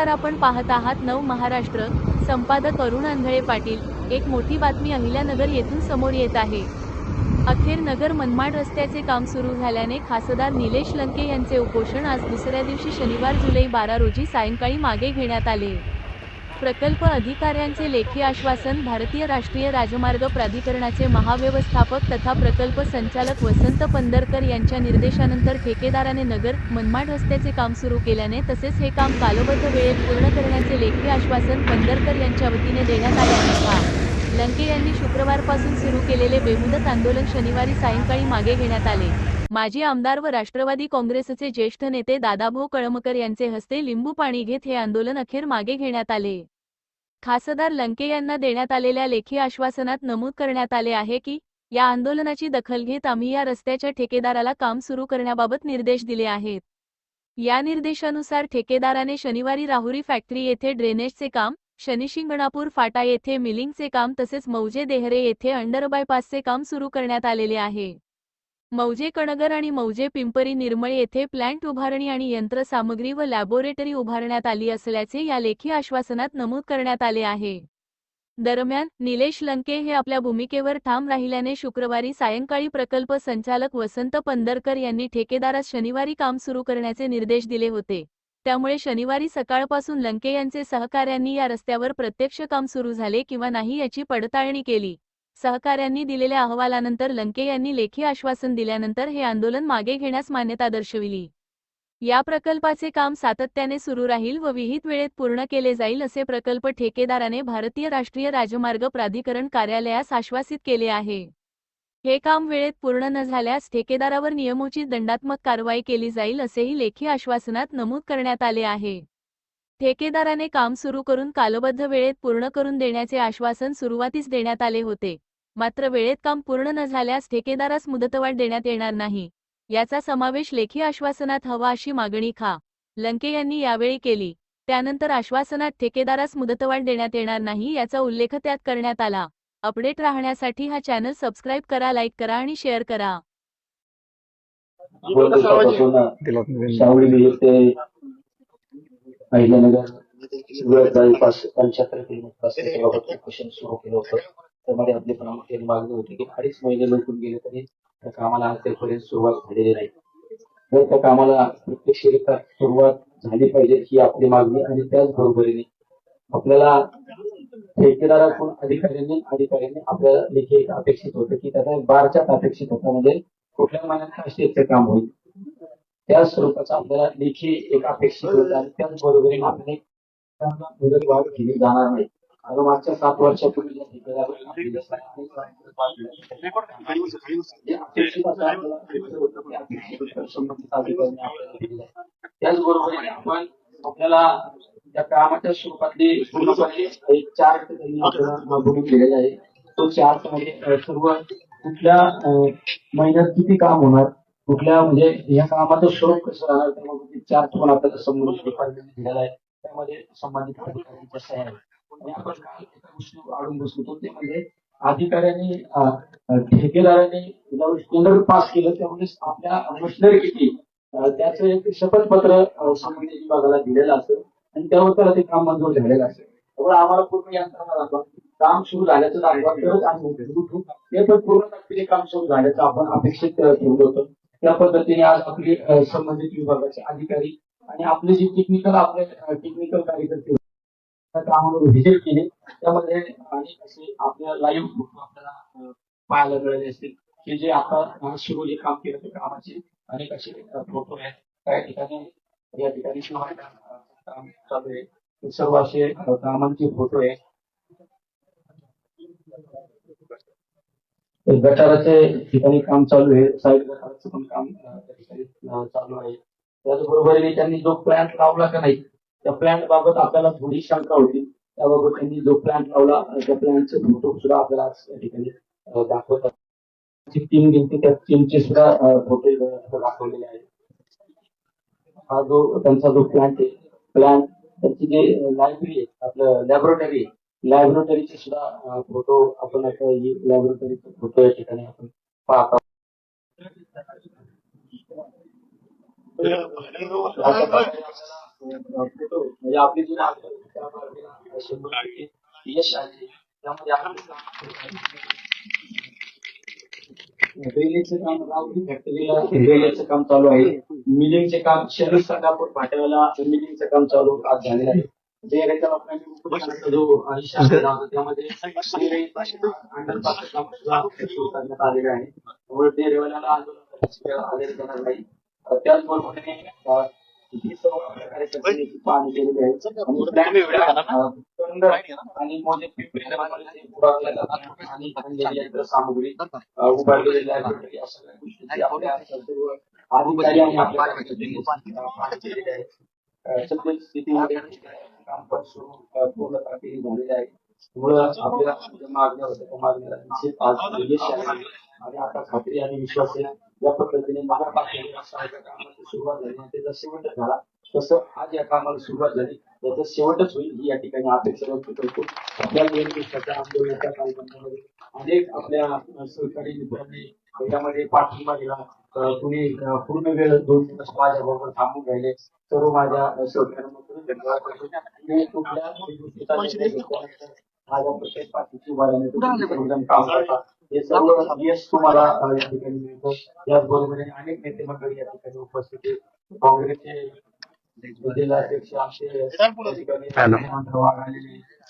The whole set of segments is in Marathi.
नमस्कार आपण पाहत आहात नव महाराष्ट्र. संपादक अरुण आंधळे पाटील. एक मोठी बातमी अहिल्यानगर येथून समोर येत आहे. अखेर नगर मनमाड रस्त्याचे काम सुरू झाल्याने खासदार निलेश लंके यांचे उपोषण आज दुसऱ्या दिवशी शनिवार जुलै बारा रोजी सायंकाळी मागे घेण्यात आले. प्रकल्प अधिकाऱ्यांचे लेखी आश्वासन भारतीय राष्ट्रीय राजमार्ग प्राधिकरणाचे महाव्यवस्थापक तथा प्रकल्प संचालक वसंत पंदरकर यांच्या निर्देशानंतर ठेकेदाराने नगर मनमाड रस्त्याचे काम सुरू केल्याने तसेच हे काम कालबद्ध वेळेत पूर्ण करण्याचे लेखी आश्वासन पंदरकर यांच्या वतीने देण्यात आल्याने का लंके यांनी शुक्रवारपासून सुरू केलेले बेमुदत आंदोलन शनिवारी सायंकाळी मागे घेण्यात आले. माजी आमदार व राष्ट्रवादी काँग्रेसचे ज्येष्ठ नेते दादाभाऊ कळमकर यांचे हस्ते लिंबू पाणी घेत हे आंदोलन अखेर मागे घेण्यात आले. खासदार लंके यांना देण्यात आलेल्या लेखी आश्वासनात नमूद करण्यात आले आहे की या आंदोलनाची दखल घेत आम्ही या रस्त्याच्या ठेकेदाराला काम सुरू करण्याबाबत निर्देश दिले आहेत. या निर्देशानुसार ठेकेदाराने शनिवारी राहुरी फॅक्टरी येथे ड्रेनेजचे काम शनिशिंगणापूर फाटा येथे मिलिंगचे काम तसेच मौजे देहरे येथे अंडरबायपासचे काम सुरू करण्यात आलेले आहे. मौजे कणगर आणि मौजे पिंपरी निर्मळ येथे प्लॅन्ट उभारणी आणि यंत्रसामग्री व लॅबोरेटरी उभारण्यात आली असल्याचे या लेखी आश्वासनात नमूद करण्यात आले आहे. दरम्यान निलेश लंके हे आपल्या भूमिकेवर ठाम राहिल्याने शुक्रवारी सायंकाळी प्रकल्प संचालक वसंत पंदरकर यांनी ठेकेदारास शनिवारी काम सुरू करण्याचे निर्देश दिले होते. त्यामुळे शनिवारी सकाळपासून लंके यांचे सहकाऱ्यांनी या रस्त्यावर प्रत्यक्ष काम सुरू झाले किंवा नाही याची पडताळणी केली. सहकाऱ्यांनी दिलेल्या अहवालानंतर लंके यांनी लेखी आश्वासन दिल्यानंतर हे आंदोलन मागे घेण्यास मान्यता दर्शविली. या प्रकल्पाचे काम सातत्याने सुरू राहील व विहित वेळेत पूर्ण केले जाईल असे प्रकल्प ठेकेदाराने भारतीय राष्ट्रीय राजमार्ग प्राधिकरण कार्यालयास आश्वासित केले आहे. हे काम वेळेत पूर्ण न झाल्यास ठेकेदारावर नियमोचित दंडात्मक कारवाई केली जाईल असेही लेखी आश्वासनात नमूद करण्यात आले आहे. ठेकेदाराने काम सुरू करून कालबद्ध वेळेत पूर्ण करून देण्याचे आश्वासन सुरुवातीस देण्यात आले होते. मात्र वेळेत काम पूर्ण न झाल्यास ठेकेदारास मुदतवाढ देण्यात येणार नाही. याचा समावेश लेखी आश्वासनात हवा अशी मागणी खा. लंके यांनी यावेळी केली. त्यानंतर आश्वासनात ठेकेदारास मुदतवाढ देण्यात येणार नाही याचा उल्लेख त्यात करण्यात आला. अपडेट राहण्यासाठी हा चॅनल सबस्क्राईब करा लाईक करा आणि शेअर करा. अहिल्यानगर पंच्याहत्तर किलोमीटर रस्त्याबाबत उपोषण सुरू केलं होतं. त्यामध्ये आपली प्रामुख्याने मागणी होती की अडीच महिने लुटून गेले तरी त्या कामाला अद्यापर्यंत सुरुवात झालेली नाही. जर त्या कामाला प्रत्यक्षरित्या सुरुवात झाली पाहिजे ही आपली मागणी आणि त्याच बरोबरीने आपल्याला ठेकेदाराकडून अधिकाऱ्यांनी अधिकाऱ्यांनी आपल्याला लेखी एक अपेक्षित होतं की त्याचा एक बारच्यात अपेक्षित होता म्हणजे कुठल्या महिन्यात स्टेजचं काम होईल? त्या स्वरूपाचा आपल्याला लेखी एक अपेक्षित होता आणि त्याचबरोबरीने आपल्याला मुदत वाढ केली जाणार नाही. कारण मागच्या सात वर्षापूर्वी ज्या ठेकेदारांना संबंधित अधिकाऱ्यांनी आपल्याला दिलेलं आपण आपल्याला त्या कामाच्या स्वरूपातले पूर्णपणे एक चार्ट त्यांनी बनवून दिलेला आहे. तो चार्ट म्हणजे सर्व कुठल्या महिन्यात किती काम होणार कुठल्या म्हणजे या कामाचं स्वरूप कसं राहणार त्यामध्ये चार्ट पण आपल्याला समोर दिलेला आहे. त्यामध्ये संबंधित अधिकाऱ्यांच्या सह्या आहेत. आणि आपण काय एका गोष्टी आडून बसलो ते म्हणजे अधिकाऱ्यांनी ठेकेदारांनी ज्यावेळेस टेंडर पास केलं त्यामुळे आपल्या मशिनरी किती? त्याचं एक शपथपत्र संबंधित विभागाला दिलेलं असेल आणि त्यावर त्याला ते काम मंजूर झालेलं असेल त्यामुळे आम्हाला पूर्ण यंत्रणा दाखवा. काम सुरू झाल्याचं दाखवा तरच आम्ही ते पण पूर्ण ताकदीने काम सुरू झाल्याचं आपण अपेक्षित ठेवलं होतं. त्या पद्धतीने आज आपले संबंधित विभागाचे अधिकारी आणि आपले जे टेक्निकल आपले टेक्निकल कार्यकर्ते त्या कामावर व्हिजिट केले. त्यामध्ये अनेक असे आपल्या लाईव्ह फोटो आपल्याला पाहायला मिळाले असतील. की जे आता अं, सुरू जे काम केलं त्या कामाचे अनेक असे फोटो आहेत. काही ठिकाणी या ठिकाणी शिवाय काम चालू आहे. हे सर्व असे कामांचे फोटो आहे गटाराचे ठिकाणी काम चालू आहे. साईड गटाराचं पण काम त्या ठिकाणी चालू आहे. त्याचबरोबरीने त्यांनी जो प्लॅन्ट लावला का नाही त्या प्लॅन्ट बाबत आपल्याला थोडी शंका होती. त्याबाबत त्यांनी जो प्लॅन्ट लावला त्या प्लॅन्टचे फोटो सुद्धा आपल्याला आज ठिकाणी अं, दाखवतात टीम गेली त्या टीमचे सुद्धा फोटो दाखवलेले आहेत हा जो त्यांचा जो प्लॅन आहे प्लॅन त्यांची जे लायब्ररी आहे आपलं लॅबोरेटरी लॅबोरेटरीचे सुद्धा फोटो आपण आता लॅबोरेटरीचे फोटो या ठिकाणी आपण पाहतो फोटो म्हणजे आपली जी यश आहे त्यामध्ये आपण रेल्वेचं काम राहुरी फॅक्टरीला रेल्वेचं काम चालू आहे. मिलिंगचे काम शहर संगापूर फाट्याला मिलिंगचं काम चालू आज झालेलं आहे. त्यामध्ये करण्यात आलेलं आहे. त्यामुळे ते रेल्वेला आंदोलन आलेली जाणार नाही. केलेली आहे. आणि plant, अं, सुंदर आणि मोठे पिंपरी बनवलेले उभारल्या जातात. आणि बनलेली यंत्रसामुग्री अं, उभारलेली आहे या सगळ्या गोष्टींची आपल्या सर्व अधिकारी आणि आपल्या कर्मचाऱ्यांनी पाहणी केलेली आहे. अं, सध्या स्थितीमध्ये काम पण सुरू अं, पूर्णतः झालेले आहे. त्यामुळं आपल्याला ज्या मागण्या होत्या. त्या मागण्याला आणि आता खात्री आणि विश्वास आहे. या पद्धतीने मनापासून कामाची सुरुवात झाली. त्याचा शेवट झाला तसं आज या कामाला सुरुवात झाली. याचा शेवटच होईल ही या ठिकाणी अपेक्षा व्यक्त करतो. आपल्या निवडणुकीच्या आंदोलनाच्या कार्यक्रमामध्ये अनेक आपल्या सहकारी मित्रांनी यामध्ये पाठिंबा दिला. अं, पूर्ण वेळ दोन दिवस माझ्या बरोबर थांबून राहिले. सर्व माझ्या घेतल्यानंतर माझ्या प्रत्येक तुम्ही काम हे सर्व यश तुम्हाला या ठिकाणी मिळतं. अनेक नेते मंडळी या ठिकाणी उपस्थित काँग्रेसचे जिल्हाध्यक्ष आमचे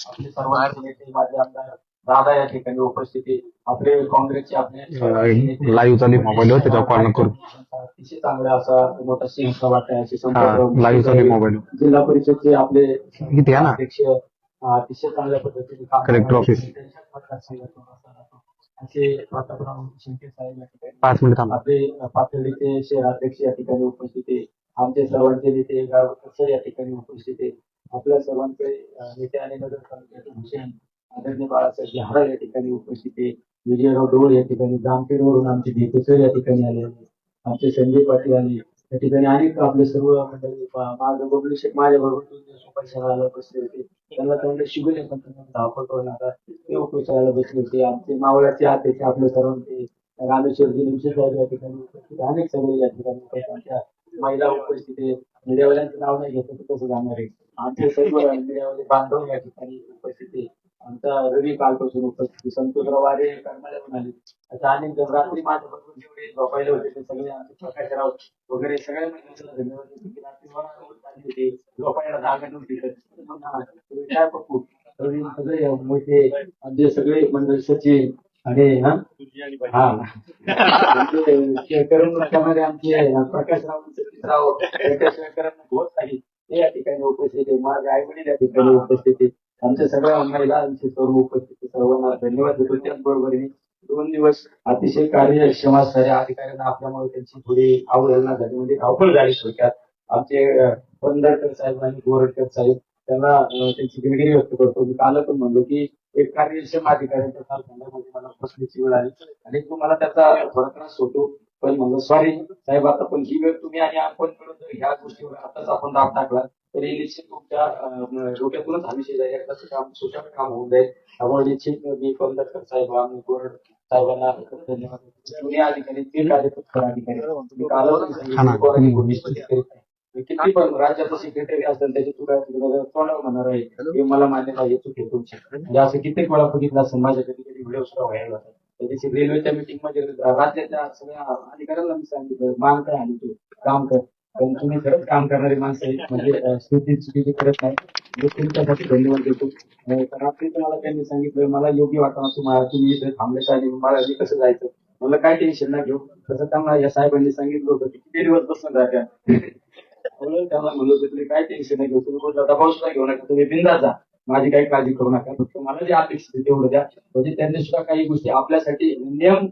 आपले सर्वांचे नेते माझे आमदार दादा या ठिकाणी उपस्थित आपले काँग्रेसचे आपले लाईव्ह चालू आहे. मोबाईलवर त्याच्यावर कॉल नको करू. अतिशय चांगला असा मोठा सिंह सभा आहे असे हा लाईव्ह चालू आहे मोबाईल जिल्हा परिषदचे आपले किती आहे ना? अध्यक्ष अतिशय चांगल्या पद्धतीने. त्यांच्या मतदारसंघातून असा प्रतापराव शिंदे साहेब या ठिकाणी पाच मिनिट आपले पाथर्डीचे शहराध्यक्ष या ठिकाणी उपस्थित आहे आमचे सर्वांचे नेते गावकर सर या ठिकाणी उपस्थित आहेत? आपल्या सर्वांचे नेते आणि नगर तालुक्याचे भूषण आदरणीय बाळासाहेब जहारा या ठिकाणी उपस्थित आहे विजयराव डोळ या ठिकाणी जामखेडवरून आमचे नेते सर या ठिकाणी आले आहेत. आमचे संजय पाटील आले या ठिकाणी अनेक आपले सर्व मंडळी माझं बबलू शेख माझ्या बरोबर दोन दिवस बसले होते त्यांना त्यांना शिकवले पण धावपळ करू नका. ते उपासनाला बसले होते. आमचे मावळाचे अध्यक्ष आपले सर्वांचे रामेश्वरजी निमशे साहेब या ठिकाणी उपस्थित अनेक सगळे या ठिकाणी महिला उपस्थित आहेत मीडियावाल्यांचं नाव नाही घेतलं तर कसं जाणार आहे? आमचे सर्व मीडियावाले बांधव या ठिकाणी उपस्थित. आहे आमचा रवी कालपासून उपस्थित. आहे. संतोषराव वारे कर्मचारी आले आता अनेक जण रात्री माझ्या बरोबर जेवढे झोपायला होते ते सगळे आमचे प्रकाशराव वगैरे सगळ्या महिलांना धन्यवाद देतो की रात्री वरात आली होती. झोपायला जागा नव्हती काय पप्पू रवी सगळे मोठे आमचे सगळे मंडळ सचिव आणि हा हा. म्हणजे आमचे प्रकाशराव सतीशराव प्रकाशकरांना बहुत काही ते या ठिकाणी उपस्थित आहे. माझे आई वडील या ठिकाणी उपस्थित आमच्या सगळ्या महिला आमचे सर्व उपस्थित. सर्वांना धन्यवाद देतो. त्याचबरोबरीने दोन दिवस अतिशय कार्यक्षम असणाऱ्या अधिकाऱ्यांना आपल्यामुळे त्यांची थोडी अवहेलना झाली. म्हणजे धावपळ झाली थोडक्यात. आमचे पंधरकर साहेब आणि गोरटकर साहेब त्यांना त्यांची दिलगिरी व्यक्त करतो. मी काल पण म्हणलो की एक कार्यक्षम अधिकाऱ्यांच्या काल संदर्भामध्ये मला बसण्याची वेळ आली. आणि तुम्हाला त्याचा थोडा त्रास होतो पण म्हणलं सॉरी साहेब आता पण ही वेळ तुम्ही आणि आपण मिळून ह्या गोष्टीवर आताच आपण दाब टाकला तरी निश्चित तुमच्या डोक्यातूनच हा विषय जाईल. एकदाच काम सुशांत काम होऊन जाईल. त्यामुळे निश्चित मी पंधरकर साहेब आणि गोरड साहेबांना धन्यवाद. जुने अधिकारी ते कार्यकर्ते अधिकारी. ना. किती पण राज्याचा सेक्रेटरी असेल त्याची चुका तोंडावर म्हणणार आहे. हे मला मान्य नाही चुकी तुमची. म्हणजे असं कित्येक वेळा बघितलं असेल माझ्या कधी कधी व्हिडिओ सुद्धा व्हायला दिवशी रेल्वेच्या मीटिंगमध्ये राज्याच्या सगळ्या अधिकाऱ्यांना मी सांगितलं मान काय आणि तू काम कर. पण तुम्ही खरंच काम करणारी माणसं आहेत म्हणजे अं, स्तुती चुकीची करत नाही. तुमच्यासाठी धन्यवाद देतो. रात्री तुम्हाला त्यांनी सांगितलं मला योग्य वाटणार तुम्हाला तुम्ही इथे थांबले आणि मला कसं जायचं? मला काय टेन्शन नाही घेऊ. तसं त्यांना या साहेबांनी सांगितलं होतं की किती दिवस बसून राहत्या? त्यांना तुम्ही काय टेन्शन नाही घेऊ तुम्ही दबाव सुद्धा घेऊ नका तुम्ही बिंदास जा. माझी काही काळजी करू नका फक्त मला जे अपेक्षित आहे तेवढं द्या. म्हणजे त्यांनी सुद्धा काही गोष्टी आपल्यासाठी नियम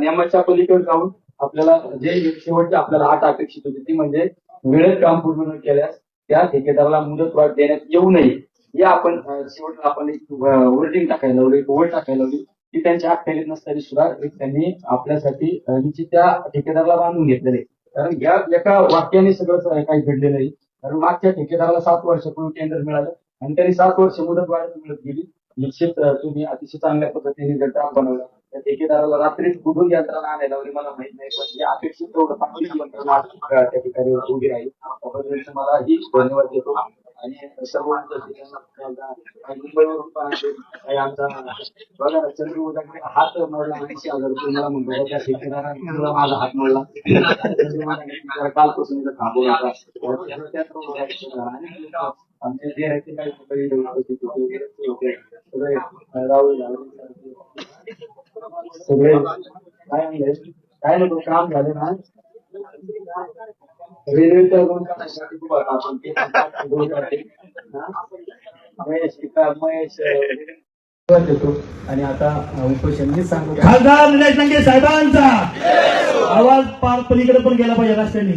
नियमाच्या पलीकडे जाऊन आपल्याला जे शेवटचे आपल्याला आठ अपेक्षित होते ती म्हणजे वेळेत काम पूर्ण न केल्यास त्या ठेकेदाराला मुदत वाढ देण्यात येऊ नये. या आपण शेवटला आपण एक वर्डिंग टाकायला लावली एक ओळ टाकायला लावली की त्यांच्या अखत्यारीत नसताना सुद्धा एक त्यांनी आपल्यासाठी त्या ठेकेदाराला बांधून घेतलेले. कारण या एका वाक्याने सगळं काही घडलेलं आहे. कारण मागच्या ठेकेदाराला सात वर्षापूर्वी टेंडर मिळालं आणि त्यांनी सात वर्ष मुदत वाढत मिळत गेली. निश्चित तुम्ही अतिशय चांगल्या पद्धतीने जर काम बनवलं त्या ठेकेदाराला रात्री कुठून यंत्रणा आणायला वगैरे मला माहीत नाही पण जे अपेक्षित तेवढं चांगली यंत्रणा त्या ठिकाणी उभी राहील त्याबद्दल मला ही धन्यवाद देतो. आणि सर्व आमचा बघा हात मोडला ऐंशी हजार रुपये मला माझा हात मोडला कालपासून इथं थांबू आमचे जे आहे ते काही सगळे राहुल सगळे. काय नाही काय नाही काम झाले ना. रेल्वेच्या दोन कामासाठी खूप आता आपण ते करते. हा? महेश इथं महेश देतो आणि आता उपोषण मी सांगू? खासदार निलेश लंके साहेबांचा आवाज पार पलीकडे पण गेला पाहिजे रस्त्याने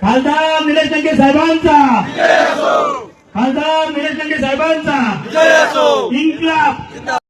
खासदार निलेश लंके साहेबांचा खासदार निलेश लंके साहेबांचा इन्क्लाब